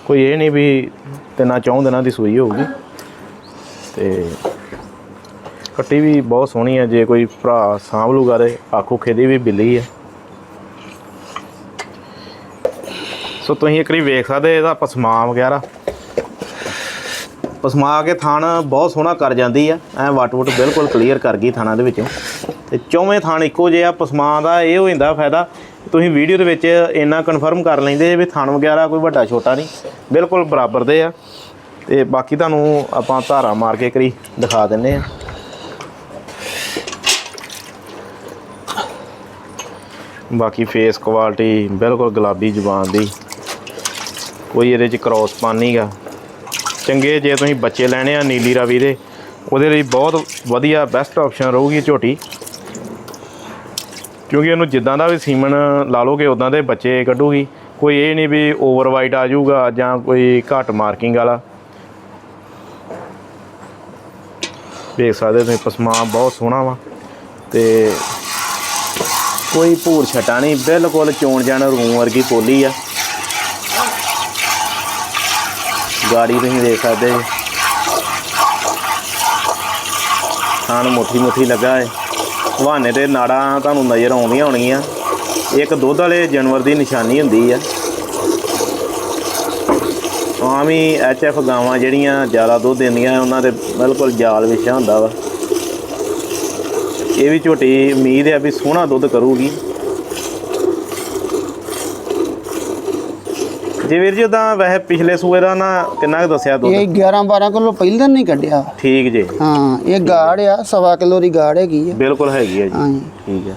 ਕੋਈ ਇਹ ਨਹੀਂ ਵੀ ਤਿੰਨਾਂ ਚੌਂ ਦਿਨਾਂ ਦੀ ਸੂਈ ਹੋਊਗੀ। ਤੇ ਕੱਟੀ ਵੀ ਬਹੁਤ ਸੋਹਣੀ ਆ। ਜੇ ਕੋਈ ਭਰਾ ਸਾਂਭ ਲੂਗਾ ਤੇ ਆਖੋ ਖੇਦੀ ਵੀ ਬਿੱਲੀ ਆ। ਸੋ ਤੁਸੀਂ ਇੱਕ ਵਾਰੀ ਵੇਖ ਸਕਦੇ ਇਹਦਾ ਪਸਮਾ ਵਗੈਰਾ। ਪਸਮਾ ਕੇ ਥਣ ਬਹੁਤ ਸੋਹਣਾ ਕਰ ਜਾਂਦੀ ਆ। ਐ ਵਟ ਵਟ ਬਿਲਕੁਲ ਕਲੀਅਰ ਕਰ ਗਈ ਥਾਣਾ ਦੇ ਵਿੱਚੋਂ। ਤੇ ਚੌਵੇਂ ਥਾਣ ਇੱਕੋ ਜਿਹੇ ਆ। ਪਸਮਾਂ ਦਾ ਇਹ ਹੋ ਜਾਂਦਾ ਫਾਇਦਾ ਤੁਸੀਂ ਵੀਡੀਓ ਦੇ ਵਿੱਚ ਇੰਨਾ ਕਨਫਰਮ ਕਰ ਲੈਂਦੇ ਵੀ ਥਣ ਵਗੈਰਾ ਕੋਈ ਵੱਡਾ ਛੋਟਾ ਨਹੀਂ, ਬਿਲਕੁਲ ਬਰਾਬਰ ਦੇ ਆ। ਤੇ ਬਾਕੀ ਤੁਹਾਨੂੰ ਆਪਾਂ ਧਾਰਾ ਮਾਰ ਕੇ ਕਰੀ ਦਿਖਾ ਦਿੰਨੇ ਆ। ਬਾਕੀ ਫੇਸ ਕੁਆਲਿਟੀ ਬਿਲਕੁਲ ਗੁਲਾਬੀ ਜ਼ੁਬਾਨ ਦੀ। ਕੋਈ ਇਹਦੇ ਚ ਕ੍ਰੋਸ ਪਾਨ ਨਹੀਂਗਾ ਚੰਗੇ ਜੇ ਤੁਸੀਂ ਬੱਚੇ ਲੈਣੇ ਆ ਨੀਲੀ ਰਾਵੀ ਦੇ, ਉਹਦੇ ਲਈ ਬਹੁਤ ਵਧੀਆ ਬੈਸਟ ਆਪਸ਼ਨ ਰਹੂਗੀ ਝੋਟੀ। ਕਿਉਂਕਿ ਇਹਨੂੰ ਜਿੱਦਾਂ ਦਾ ਵੀ ਸੀਮਨ ਲਾ ਲੋਗੇ ਉਦਾਂ ਦੇ ਬੱਚੇ ਕੱਢੂਗੀ, ਕੋਈ ਇਹ ਨਹੀਂ ਵੀ ਓਵਰ ਵਾਈਟ ਆ ਜਾਊਗਾ ਜਾਂ ਕੋਈ ਘੱਟ ਮਾਰਕਿੰਗ ਵਾਲਾ। ਦੇਖ ਸਕਦੇ ਤੁਸੀਂ ਪਸਮਾ ਬਹੁਤ ਸੋਹਣਾ ਵਾ ਤੇ ਕੋਈ ਭੂਰ ਛਟਾ ਨਹੀਂ, ਬਿਲਕੁਲ ਚੋਣ ਜਾਣ ਰੂਮ ਵਰਗੀ ਪੋਲੀ ਆ। ਗਾੜੀ ਤੁਸੀਂ ਦੇਖ ਸਕਦੇ ਜੀ ਖਾਣ ਮੁੱਠੀ ਮੁੱਠੀ ਲੱਗਾ ਹੈ ਹਵਾਨੇ ਤੇ ਨਾੜਾਂ ਤੁਹਾਨੂੰ ਨਜ਼ਰ ਆਉਂਦੀਆਂ ਹੋਣਗੀਆਂ। ਇੱਕ ਦੁੱਧ ਵਾਲੇ ਜਾਨਵਰ ਦੀ ਨਿਸ਼ਾਨੀ ਹੁੰਦੀ ਆ। ਆਮ ਹੀ ਐਚ ਐਫ ਗਾਵਾਂ ਜਿਹੜੀਆਂ ਜ਼ਿਆਦਾ ਦੁੱਧ ਦਿੰਦੀਆਂ, ਉਹਨਾਂ ਦੇ ਬਿਲਕੁਲ ਜਾਲ ਵਿਛਿਆ ਹੁੰਦਾ ਵਾ। ਇਹ ਵੀ ਝੋਟੀ ਉਮੀਦ ਹੈ ਵੀ ਸੋਹਣਾ ਦੁੱਧ ਕਰੂਗੀ। ਜੀ ਵੀਰ ਜੀ ਉਦਾਂ ਵੈਸੇ ਪਿਛਲੇ ਸੂਏ ਦਾ ਨਾ ਕਿੰਨਾ ਕੁ ਦੱਸਿਆ ਦੁੱਧ? ਇਹ 11 12 ਕਿਲੋ ਪਹਿਲਾਂ ਨਹੀਂ ਕੱਢਿਆ। ਠੀਕ ਜੇ। ਹਾਂ ਇਹ ਗਾੜ ਆ ਸਵਾ ਕਿਲੋ ਦੀ ਗਾੜ ਹੈਗੀ ਆ। ਬਿਲਕੁਲ ਹੈਗੀ ਹੈ ਜੀ। ਹਾਂ ਜੀ। ਠੀਕ ਹੈ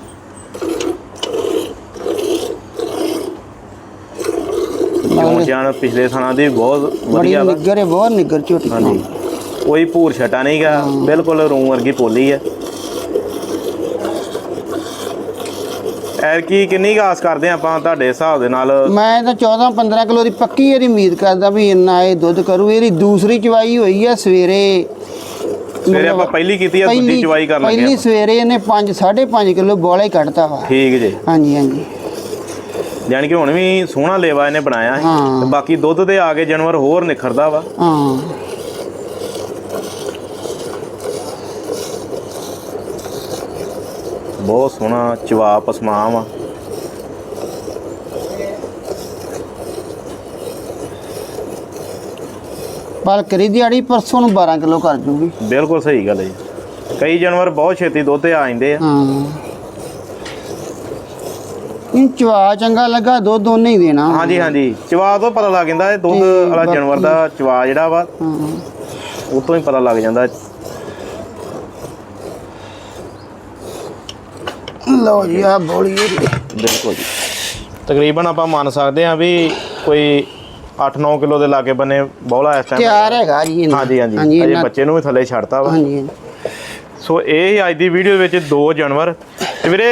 ਕਿਉਂ ਜਾਣ ਪਿਛਲੇ ਥਾਣਾ ਦੀ ਬਹੁਤ ਬੜੀ ਵਧੀਆ ਵਾ। ਨਿੱਗਰ ਹੈ ਬਹੁਤ ਨਿੱਗਰ ਝੋਟੀ। ਹਾਂਜੀ। ਕੋਈ ਭੂਰ ਛਟਾ ਨਹੀਂਗਾ ਬਿਲਕੁਲ ਰੂਮ ਵਰਗੀ ਪੋਲੀ ਹੈ ਐਰ ਕੀ ਕਿੰਨੀ ਕੁ ਆਸ ਕਰਦੇ ਆਪਾਂ ਤੁਹਾਡੇ ਹਿਸਾਬ ਦੇ ਨਾਲ? ਮੈਂ ਤਾਂ 14 15 ਕਿਲੋ ਦੀ ਪੱਕੀ ਇਹਦੀ ਉਮੀਦ ਕਰਦਾ ਵੀ ਇੰਨਾ ਇਹ ਦੁੱਧ ਕਰੂ। ਇਹਦੀ ਦੂਸਰੀ ਚਵਾਈ ਹੋਈ ਆ ਸਵੇਰੇ। ਸਵੇਰੇ ਆਪਾਂ ਪਹਿਲੀ ਕੀਤੀ ਆ ਦੂਜੀ ਚਵਾਈ ਕਰਨ ਲੱਗੇ ਪਹਿਲੀ। ਸਵੇਰੇ ਇਹਨੇ 5 5.5 ਕਿਲੋ ਬੋਲਾ ਹੀ ਕੱਢਤਾ ਵਾ। ਠੀਕ ਜੇ। ਹਾਂਜੀ ਹਾਂਜੀ। ਯਾਨੀ ਕਿ ਹੁਣ ਵੀ ਸੋਹਣਾ ਲੇਵਾ ਇਹਨੇ ਬਣਾਇਆ ਹੈ। ਬਾਕੀ ਦੁੱਧ ਦੇ ਆ ਕੇ ਜਾਨਵਰ ਹੋਰ ਨਿਖਰਦਾ ਵਾ। ਹਾਂ। ਬਹੁਤ ਸੋਹਣਾ ਚਵਾ ਪਸਮਾਂ ਵਾ ਪਰ ਕਰੀ ਦਿਹਾੜੀ ਪਰਸੋਂ ਨੂੰ 12 ਕਿਲੋ ਕਰ ਜੂਗੀ। ਬਿਲਕੁਲ ਸਹੀ ਗੱਲ ਹੈ ਜੀ। ਕਈ ਜਾਨਵਰ ਬਹੁਤ ਛੇਤੀ ਦੁੱਧ ਤੇ ਆ ਜਾਂਦੇ ਆ। ਹਾਂ। ਇਹ ਚਵਾ ਚੰਗਾ ਲੱਗਾ ਦੁੱਧ ਉਹਨੇ ਹੀ ਦੇਣਾ। ਹਾਂਜੀ ਹਾਂਜੀ। ਚਵਾ ਤੋਂ ਪਤਾ ਲੱਗ ਜਾਂਦਾ ਇਹ ਦੁੱਧ ਵਾਲਾ ਜਾਨਵਰ ਦਾ ਚਵਾ ਜਿਹੜਾ ਵਾ ਹਾਂ। ਉਹ ਤੋਂ ਹੀ ਪਤਾ ਲੱਗ ਜਾਂਦਾ। ਲਓ ਜੀ ਆ ਬੋਲੀ। ਬਿਲਕੁਲ ਜੀ। ਤਕਰੀਬਨ ਆਪਾਂ ਮੰਨ ਸਕਦੇ ਹਾਂ ਵੀ ਕੋਈ 8-9 ਕਿਲੋ ਦੇ ਲਾਗੇ ਬੰਨੇ ਬੌਲਾ ਇਸ ਟਾਈਮ ਤਿਆਰ ਹੈਗਾ ਜੀ ਇਹਨਾਂ- ਹਾਂਜੀ ਹਾਂਜੀ। ਅਜੇ ਇਹਨਾਂ- ਬੱਚੇ ਨੂੰ ਵੀ ਥੱਲੇ ਛੱਡਤਾ ਵਾ। ਹਾਂਜੀ ਸੋ ਇਹ ਹੀ ਅੱਜ ਦੀ ਵੀਡੀਓ ਵਿੱਚ ਦੋ ਜਾਨਵਰ। ਤੇ ਵੀਰੇ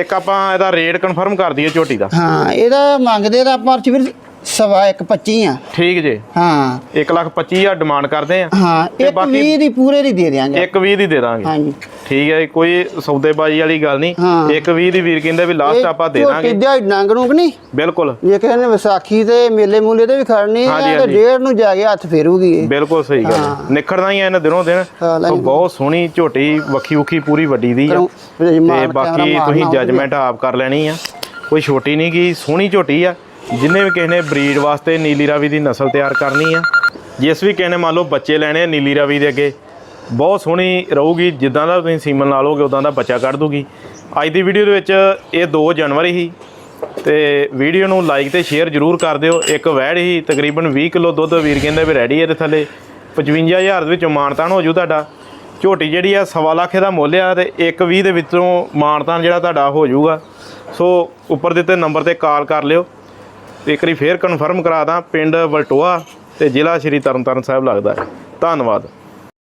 ਇੱਕ ਆਪਾਂ ਇਹਦਾ ਰੇਟ ਕਨਫਰਮ ਕਰ ਦਈਏ ਝੋਟੀ ਦਾ। ਹਾਂ ਇਹਦਾ ਮੰਗਦੇ ਤਾਂ ਆਪਾਂ ਅਰਚ ਸਵਾ ਇੱਕ 25 ਆ। ਠੀਕ ਜੇ। ਹਾਂ। 1 ਲੱਖ 25000 ਡਿਮਾਂਡ ਕਰਦੇ ਆ। ਹਾਂ ਤੇ ਇੱਕ ਬਾਕੀ- 20 ਦੀ ਪੂਰੇ ਦੀ ਦੇ ਦਿਆਂਗੇ। ਇੱਕ 20 ਦੀ ਦੇ ਦਾਂਗੇ। ਹਾਂਜੀ। ਠੀਕ ਹੈ ਕੋਈ ਸੌਦੇਬਾਜ਼ੀ ਵਾਲੀ ਗੱਲ ਨਹੀਂ। ਹਾਂ। ਇੱਕ 20 ਦੀ ਵੀਰ ਕਹਿੰਦੇ ਵੀ ਲਾਸਟ ਆਪਾਂ ਦੇ ਦਾਂਗੇ। ਦਿਹਾੜੀ ਡੰਗ ਨੂੰ ਨਹੀਂ। ਬਿਲਕੁਲ। ਜੇ ਕਿਸੇ ਨੇ ਵਿਸਾਖੀ ਤੇ ਮੇਲੇ ਮੂਲੇ ਤੇ ਵੀ ਖੜਨੀ ਹੈ ਤੇ। ਡੇਢ ਨੂੰ ਜਾ ਕੇ ਹੱਥ ਫੇਰੂਗੀ ਬਿਲਕੁਲ ਸਹੀ ਗੱਲ। ਨਿਖੜਦਾ ਹੀ। ਆ ਇਹਨਾਂ ਦਿਨੋਂ ਦਿਨ। ਬਹੁਤ ਸੋਹਣੀ ਝੋਟੀ ਵੱਖੀ ਵੱਖੀ ਪੂਰੀ ਵੱਡੀ ਦੀ ਆ। ਤੇ ਬਾਕੀ ਤੁਸੀਂ ਜੱਜਮੈਂਟ ਆਪ ਕਰ ਲੈਣੀ ਆ। ਕੋਈ ਛੋਟੀ ਨਹੀਂ ਗੀ ਸੋਹਣੀ ਝੋਟੀ ਆ। ਜਿੰਨੇ ਵੀ ਕਿਸੇ ਨੇ ਬਰੀਡ ਵਾਸਤੇ ਨੀਲੀ ਰਾਵੀ ਦੀ ਨਸਲ ਤਿਆਰ ਕਰਨੀ ਆ, ਜਿਸ ਵੀ ਕਿਸੇ ਨੇ ਮੰਨ ਲਓ ਬੱਚੇ ਲੈਣੇ ਆ ਨੀਲੀ ਰਾਵੀ ਦੇ ਅੱਗੇ, ਬਹੁਤ ਸੋਹਣੀ ਰਹੂਗੀ, ਜਿੱਦਾਂ ਦਾ ਤੁਸੀਂ ਸੀਮਨ ਲਾ ਲੋਗੇ ਉਦਾਂ ਦਾ ਬੱਚਾ ਕੱਢ ਦੂਗੀ। ਅੱਜ ਦੀ ਵੀਡੀਓ ਦੇ ਵਿੱਚ ਇਹ 2 ਜਨਵਰੀ ਹੀ, ਤੇ ਵੀਡੀਓ ਨੂੰ ਲਾਈਕ ਤੇ ਸ਼ੇਅਰ ਜਰੂਰ ਕਰ ਦਿਓ। ਇੱਕ ਵੈੜ ਹੀ ਤਕਰੀਬਨ 20 ਕਿਲੋ ਦੁੱਧ ਵੀਰ ਕਹਿੰਦੇ ਵੀ ਰੈਡੀ ਹੈ ਤੇ ਥੱਲੇ। 55000 ਦੇ ਵਿੱਚੋਂ ਮਾਨਤਾਨ ਹੋ ਜੂ ਤੁਹਾਡਾ। ਝੋਟੀ ਜਿਹੜੀ ਆ ਸਵਾ ਲੱਖ ਦਾ ਮੁੱਲ ਆ ਤੇ 120 ਦੇ ਵਿੱਚੋਂ ਮਾਨਤਾਨ ਜਿਹੜਾ ਤੁਹਾਡਾ ਹੋ ਜਾਊਗਾ ਸੋ ਉੱਪਰ ਦਿੱਤੇ ਨੰਬਰ ਤੇ ਕਾਲ ਕਰ ਲਿਓ। ਤੇ ਇੱਕ ਵਾਰੀ ਫੇਰ ਕਨਫਰਮ ਕਰਾ ਦਾਂ, ਪਿੰਡ ਵਲਟੋਆ ਤੇ ਜ਼ਿਲ੍ਹਾ ਸ਼੍ਰੀ ਤਰਨਤਾਰਨ ਸਾਹਿਬ ਲੱਗਦਾ ਧੰਨਵਾਦ।